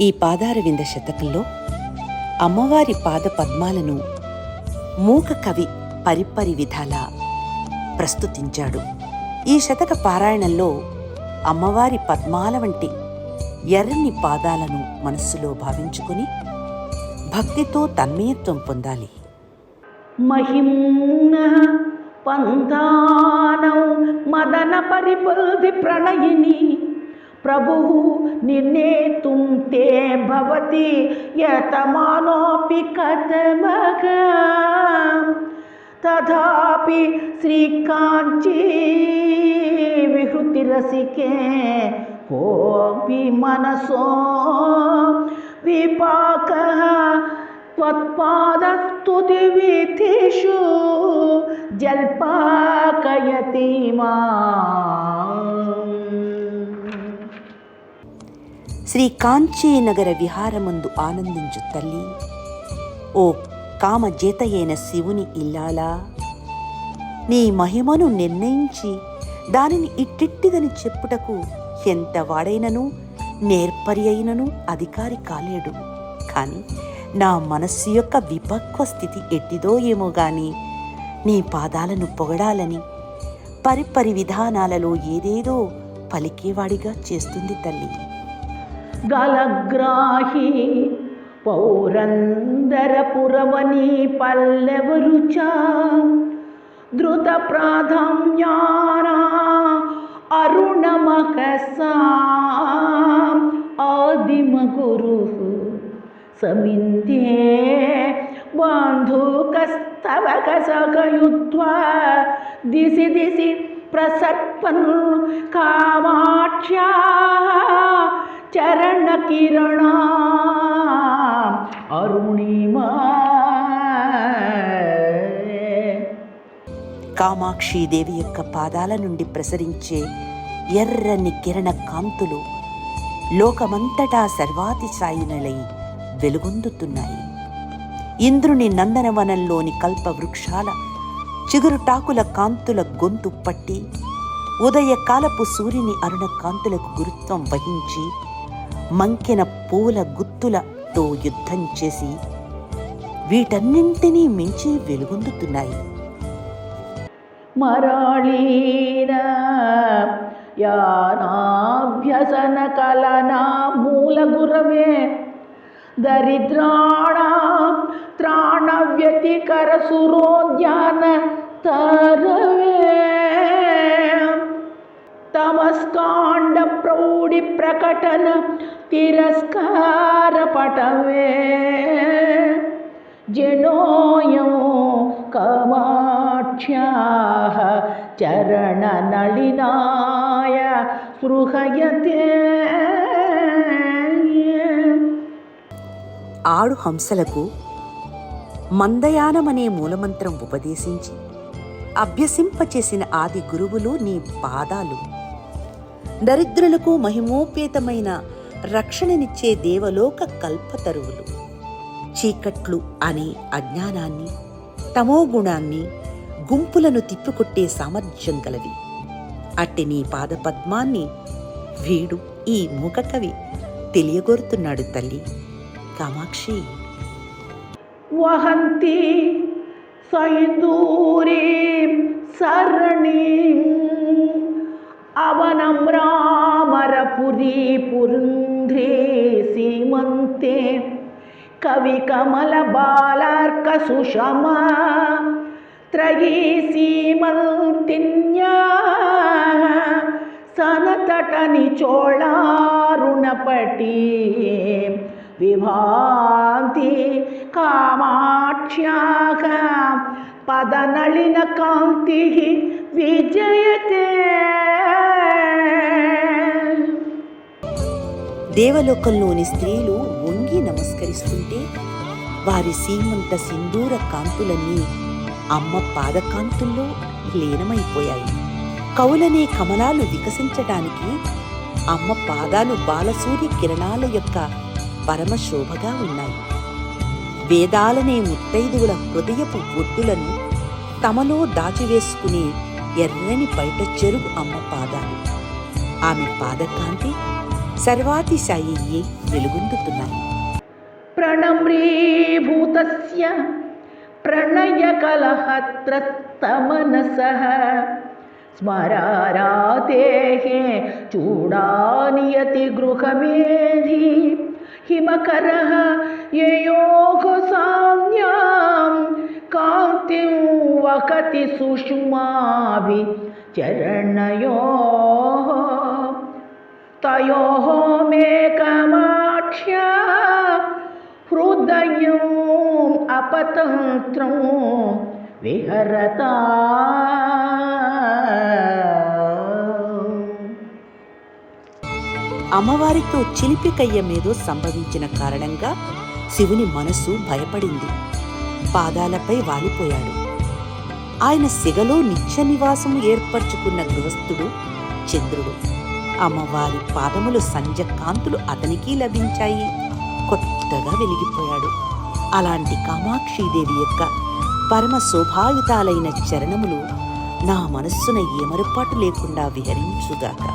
ఈ పాదారవింద శతకంలో అమ్మవారి పాద పద్మాలను మూక కవి పరిపరి విధాల ప్రస్తుతించాడు. ఈ శతక పారాయణంలో అమ్మవారి పద్మాల వంటి ఎర్రని పాదాలను మనస్సులో భావించుకుని భక్తితో తన్మయత్వం పొందాలి. మహిమ్న పంతానౌ మదన పరిపల్ది ప్రణయిని प्रभुः निर्णेतुं ते भवति यतमानोऽपि कतम तथापि श्रीकाञ्चीविहृतिरसिके कोऽपि मनसो विपाकः। त्वत्पादस्तुतिविधिषु जल्पाकयति मा శ్రీ కాంచీనగర విహారమందు ఆనందించు తల్లి. ఓ కామజేతయైన శివుని ఇల్లాలా. నీ మహిమను నిర్ణయించి దానిని ఇట్టిట్టిదని చెప్పుటకు ఎంత వాడైనను నేర్పరి అయినను అధికారి కాలేడు. కానీ నా మనస్సు యొక్క విపక్వ స్థితి ఎట్టిదో ఏమో గాని నీ పాదాలను పొగడాలని పరిపరి విధానాలలో ఏదేదో పలికేవాడిగా చేస్తుంది తల్లి. గలగ్రాహి పౌరందరపురవని పల్లెవరుచ ధృత ప్రాధాన్యానా అరుణమకసా ఆదిమ గురు సమిందే బాంధూకస్తవకసకయుత్వా దిశి దిశి ప్రసర్పన్ కామాక్ష్యా చరణకిరణ కామాక్షి కామాక్షీదేవి యొక్క పాదాల నుండి ప్రసరించే ఎర్రని కిరణ కాంతులు లోకమంతటా సర్వాతిశాయినలై వెలుగొందుతున్నాయి. ఇంద్రుని నందనవనంలోని కల్ప వృక్షాల చిగురుటాకుల కాంతుల గొంతు పట్టి ఉదయకాలపు సూర్యుని అరుణ కాంతులకు గురుత్వం వహించి మంకెన పూల గుత్తులతో యుద్ధం చేసి వీటన్నింటినీ మించి వెలుగొందుతున్నాయి. మరాళీన యానాభ్యసన కలనా మూల గురవే. దరిద్రాణ త్రాణ వ్యతికర సురోద్యాన తరవే. తమస్కాండ ప్రౌఢి ప్రకటన తిరస్కార పటవే జనోయం కమాక్ష్యా చరణనళినాయ స్పృహయతే. ఆడు హంసలకు మందయానమనే మూలమంత్రం ఉపదేశించి అభ్యసింపచేసిన ఆది గురువులు నీ పాదాలు. దరిద్రులకు మహిమోపేతమైన రక్షణనిచ్చే దేవలోక కల్పతరువులు. చీకట్లు అనే అజ్ఞానాన్ని తమోగుణాన్ని గుంపులను తిప్పికొట్టే సామర్థ్యం గలవి. అట్టి నీ పాదపద్మాన్ని వీడు ఈ మూకకవి తెలియగోరుతున్నాడు తల్లి కామాక్షి. వహంతి సైదూరీం సరణీం அவனம் ராமரபுரி புருந்திரே சீமந்தே. கவி கமல பாலார்க்க சுஷமா த்ரயி சீமந்தின்யா சனதடனி சோழாருணபட்டி விபாந்தி காமாட்சியாக. பதநளின காந்தி விஜயதே. దేవలోకంలోని స్త్రీలు వంగి నమస్కరిస్తుంటే వారి సీమంత సింధూర కాంతులన్నీ అమ్మ పాదకాంతుల్లో లీనమైపోయాయి. కవులనే కమలాలు వికసించటానికి అమ్మ పాదాలు బాలసూర్య కిరణాల యొక్క పరమశోభగా ఉన్నాయి. వేదాలనే ముత్తైదువుల హృదయపు ఒడ్డులను తమలో దాచివేసుకునే ఎర్రని బయట చెరుగు అమ్మ పాదాలు. ఆమె పాదకాంతి സർവാതിശായിയെ വെളുകുന്തുത്തുന്നായി പ്രണമ്രീഭൂതസ്യ പ്രണയകലഹത്രസ്തമനസഃ സ്മരാരാതേഹ ചൂടാനിയതി ഗൃഹമേധി ഹിമകരഃ യയോഘ സാന്യാം കാന്തിം വകതി സുഷുമാവി ചരണയോഃ తయో మేకమాక్ష్య హృదయం అపతంత్రం విహరత అమ్మవారితో చిలిపికయ్య మీదో సంభవించిన కారణంగా శివుని మనసు భయపడింది. పాదాలపై వాలిపోయాడు. ఆయన సిగలో నిత్య నివాసం ఏర్పరచుకున్న గృహస్థుడు చంద్రుడు. అమ్మవారి పాదములు సంధ్య కాంతులు అతనికి లభించాయి. కొత్తగా వెలిగిపోయాడు. అలాంటి కామాక్షీదేవి యొక్క పరమ శోభాయుతాలైన చరణములు నా మనస్సున ఏమరపాటు లేకుండా విహరించుగాక.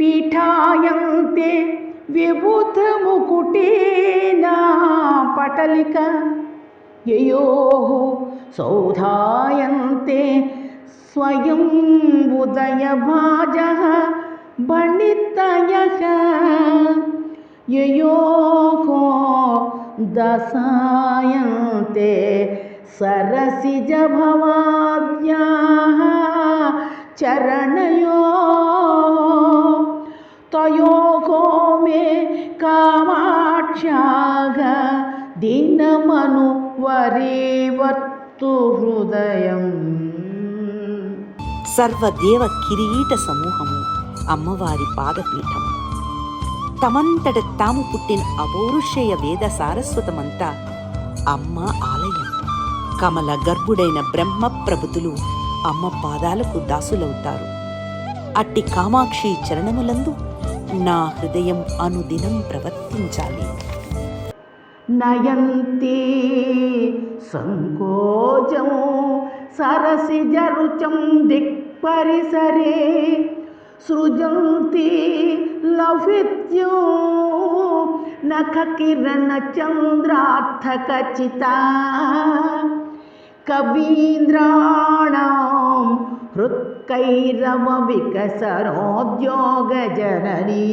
పీఠాయంతే విభూత ముకుటేనా పటలిక. యయో సౌధాయంతే स्वयम्बुदयभाजः भणितयः ययोः दसायं सरसिजभवाद्याः चरणयो। तयोः मे कामाक्ष्याः दीनमनुवरेवर्तु हृदयम्। సర్వదేవ కిరీట సమూహము అమ్మవారి పాదపీఠం తమంతట తాము పుట్టిన అపౌరుషేయ వేద సారస్వతమంతా అమ్మ ఆలయం. కమల గర్భుడైన బ్రహ్మ ప్రభుతులు అమ్మ పాదాలకు దాసులవుతారు. అట్టి కామాక్షి చరణములందు నా హృదయం అనుదినం ప్రవర్తించాలి. నయంతి సంకోచము సరసి జరుచం దిక్ परिसरे सृजन्ति लौहित्यो नखकिरणचन्द्रार्थकचिता कवीन्द्राणां हृत्कैरवविकसरोद्योगजननी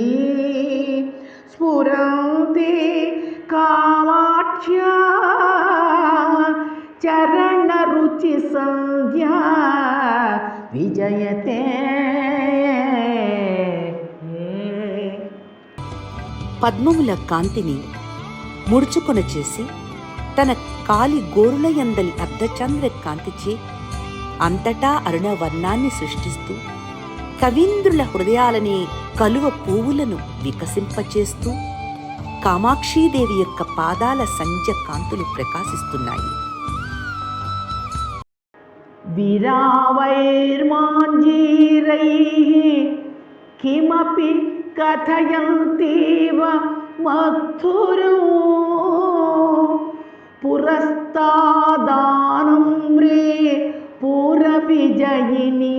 स्फुरन्ति कामाक्ष्या స్ఫురంతి చరణ రుచి సంధ్యా విజయతే పద్మముల కాంతిని ముడుచుకొన చేసి తన కాలి గోరుల యందలి అర్ధచంద్ర కాంతిచే అంతటా అరుణవర్ణాన్ని సృష్టిస్తూ కవీంద్రుల హృదయాలని కలువ పువ్వులను వికసింపచేస్తూ కామాక్షీదేవి యొక్క పాదాల సంజ కాంతులు ప్రకాశిస్తున్నాయి. विरावैर्माञ्जीरैः किमपि कथयन्तीव मथुरो पुरस्तादानं पुरविजयिनी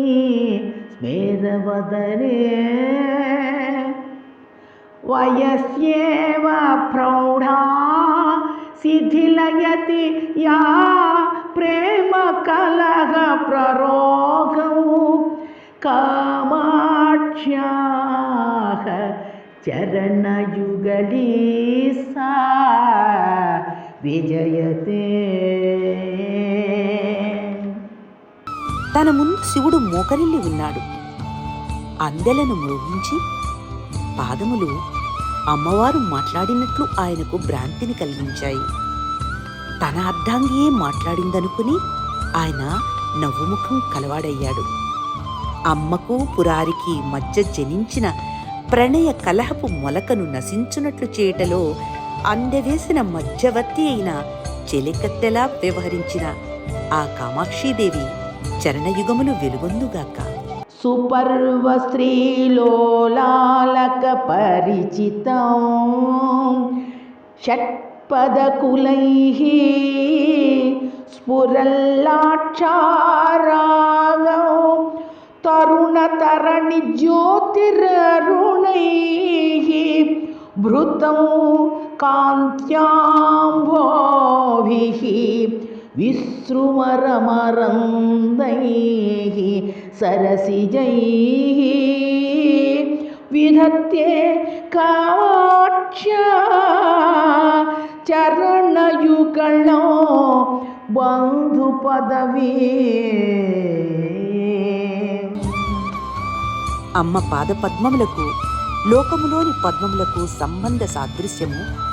स्मेरवदने। वयस्येव प्रौढा शिथिलयति या ప్రేమ కలగ ప్రరోగము కామాక్ష్యాహ చరణయుగళీసా విజయతే. తన ముందు శివుడు మోకరిల్లి ఉన్నాడు. అందెలను మోహించి పాదములు అమ్మవారు మాట్లాడినట్లు ఆయనకు భ్రాంతిని కలిగించాయి. తన అర్ధాంగియే మాట్లాడిందనుకుని ఆయన నవ్వుముఖం కలవాడయ్యాడు. అమ్మకు పురారికి మధ్య జనించిన ప్రణయ కలహపు మొలకను నశించునట్లు చేయటలో అందవేసిన మధ్యవర్తి అయిన చెలికత్తెలా వ్యవహరించిన ఆ కామాక్షీదేవి చరణయుగములు వెలుగొందుగాక. సుపర్వస్త్రీలోలాలక పరిచితం. షట్ பதகுலைः ஸ்புரல்லாட்சாராகோ தருணதரணி ஜோதிரருணைः भृतं कान्त्याम्भोभिः विसृमरमरन्दैः सरसिजैः विधत्ते काक्ष्या ಕಳ್ಳೋ ಒಂದು ಪದವಿ అమ్మ పాదపద్మములకు లోకములోని పద్మములకు సంబంధ సాదృశ్యము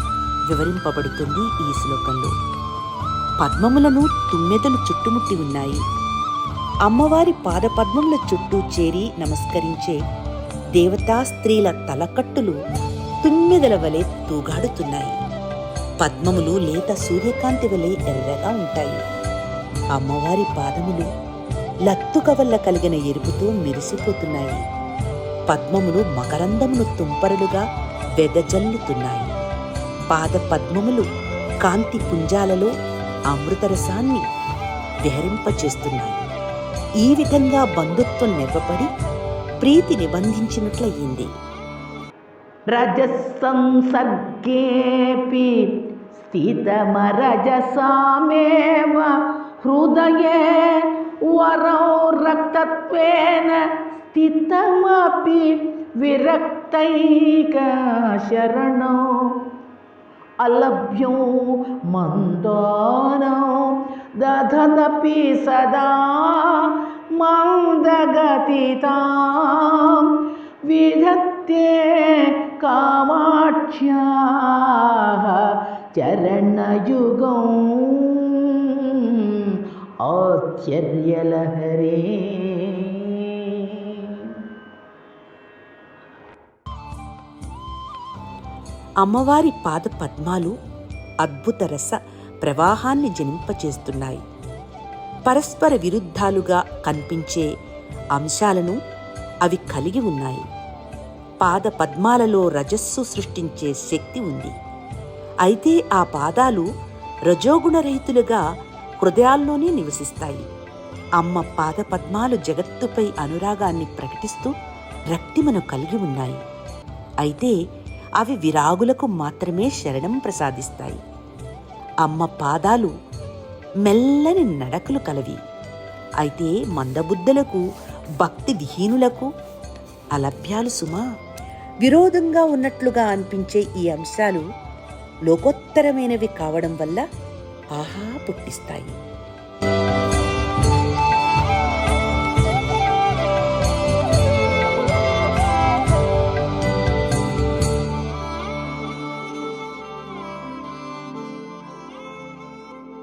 వివరింపబడుతుంది ఈ శ్లోకంలో. పద్మములను తుమ్మెదలు చుట్టుముట్టి ఉన్నాయి. అమ్మవారి పాదపద్మముల చుట్టూ చేరి నమస్కరించే దేవతా స్త్రీల తలకట్టులు తుమ్మెదల వలె తూగాడుతున్నాయి. పద్మములు లేత సూర్యకాంతి వలె ఎర్రగా ఉంటాయి. అమ్మవారి పాదములు లత్తుక వల్ల కలిగిన ఎరుపుతో మెరిసిపోతున్నాయి. పద్మములు మకరందమును తుంపరులుగా వెదజల్లుతున్నాయి. పాద పద్మములు కాంతి పుంజాలలో అమృతరసాన్ని విహరింపచేస్తున్నాయి. ఈ విధంగా బంధుత్వం నెవ్వపడి ప్రీతి నిబంధించినట్లయింది. రజస్సం సర్గేపి स्थितमरजसामेव हृदये वरौ रक्तत्वेन स्थितमपि विरक्तैकशरणौ अलभ्यो मन्दोनो दधदपि सदा मन्दगतितां विधत्ते कामाक्ष्याः चरणयुगम् आश्चर्यलहरे అమ్మవారి పాద పద్మాలు అద్భుత రస ప్రవాహాన్ని జనింపచేస్తున్నాయి పరస్పర విరుద్ధాలుగా కనిపించే అంశాలను అవి కలిగి ఉన్నాయి పాద పద్మాలలో రజస్సు సృష్టించే శక్తి ఉంది. అయితే ఆ పాదాలు రజోగుణరహితులుగా హృదయాల్లోనే నివసిస్తాయి. అమ్మ పాద పద్మాలు జగత్తుపై అనురాగాన్ని ప్రకటిస్తూ రక్తిమను కలిగి ఉన్నాయి. అయితే అవి విరాగులకు మాత్రమే శరణం ప్రసాదిస్తాయి. అమ్మ పాదాలు మెల్లని నడకలు కలవి. అయితే మందబుద్ధులకు భక్తి విహీనులకు అలభ్యాలు సుమా విరోధంగా ఉన్నట్లుగా అనిపించే ఈ అంశాలు లోకోత్తరమైనవి కావడం వల్ల ఆహా పుట్టిస్తాయి.